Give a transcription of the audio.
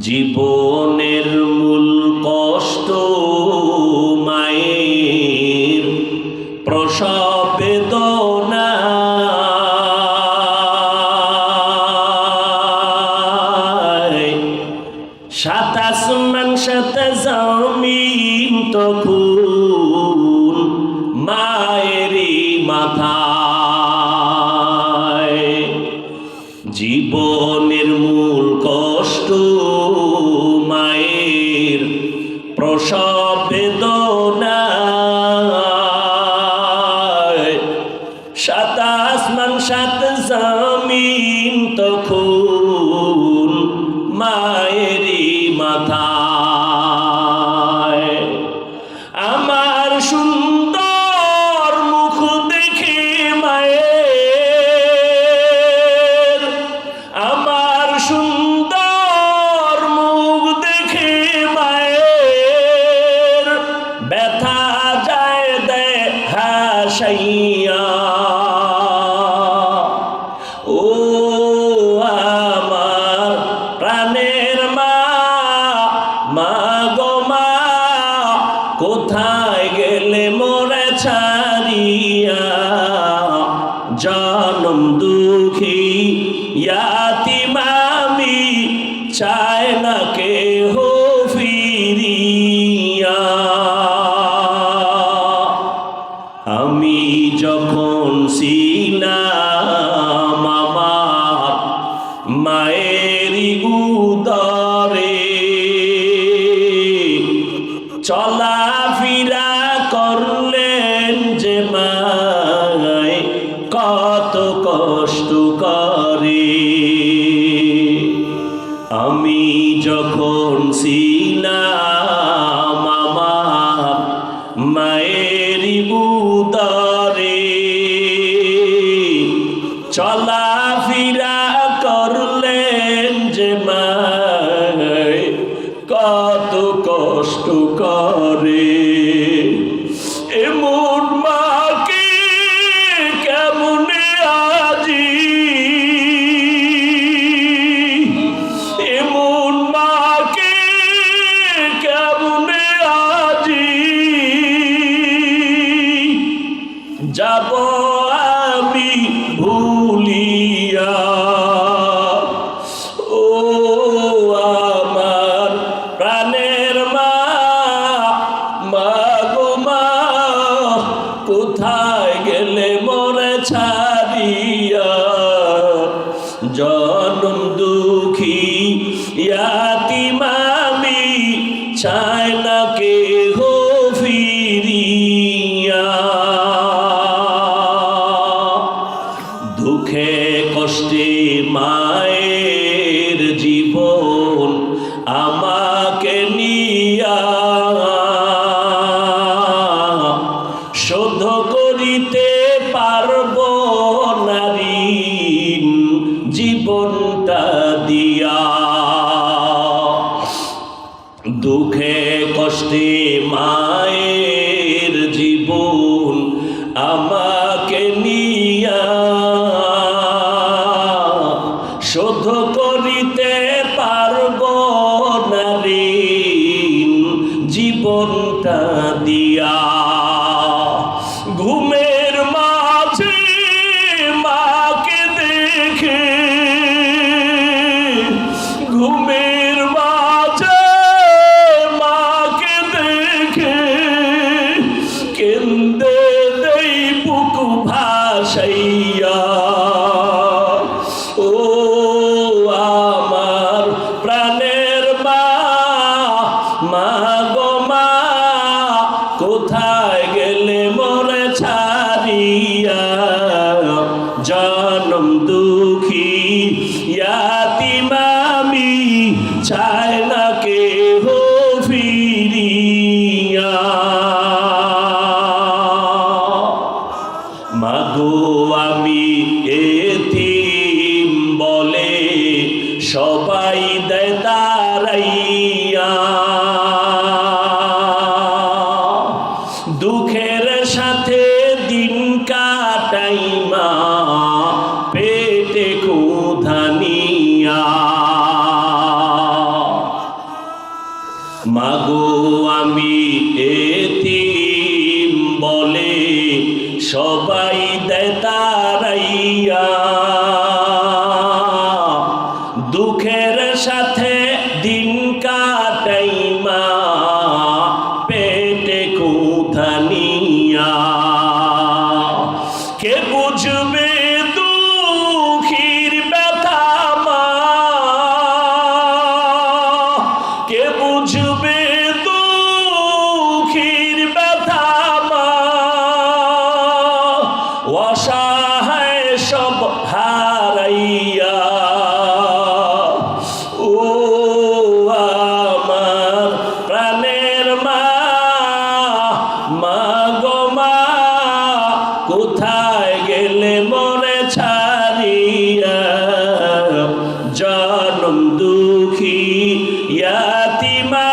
জীবনের মূল কষ্ট মায়ের প্রসব বেদনা সাত আসমান সাত জমিন মায়েরই প্রসব বেদনা হাসাইয়া ও আমার প্রাণের মা মা কোথায় গেলে মোরে ছাড়িয়া? জনম মায়েরই উদরে। চলাফেরা করলেন যে মায়, কত কষ্ট করে। আমি যখন ছিলাম আমার মায়ের উদরে কষ্ট করে। এমন গেলে মরে ছাড়িয়া জীবনটা দিয়া। দুঃখে কষ্টে মায়ের দুঃখী চায় না ফিরিয়া। আমি বলে তারাইয়া। দুঃখের মাগো আমি এতি বলে সবাই দেতারাইয়া দুঃখের সাথে দিন কাটাই মা, পেটে কুথানিয়া কে বুঝবে কোথায় গেলে মনে ছাড়িয়া? জনম দুঃখী ইয়াতিমামি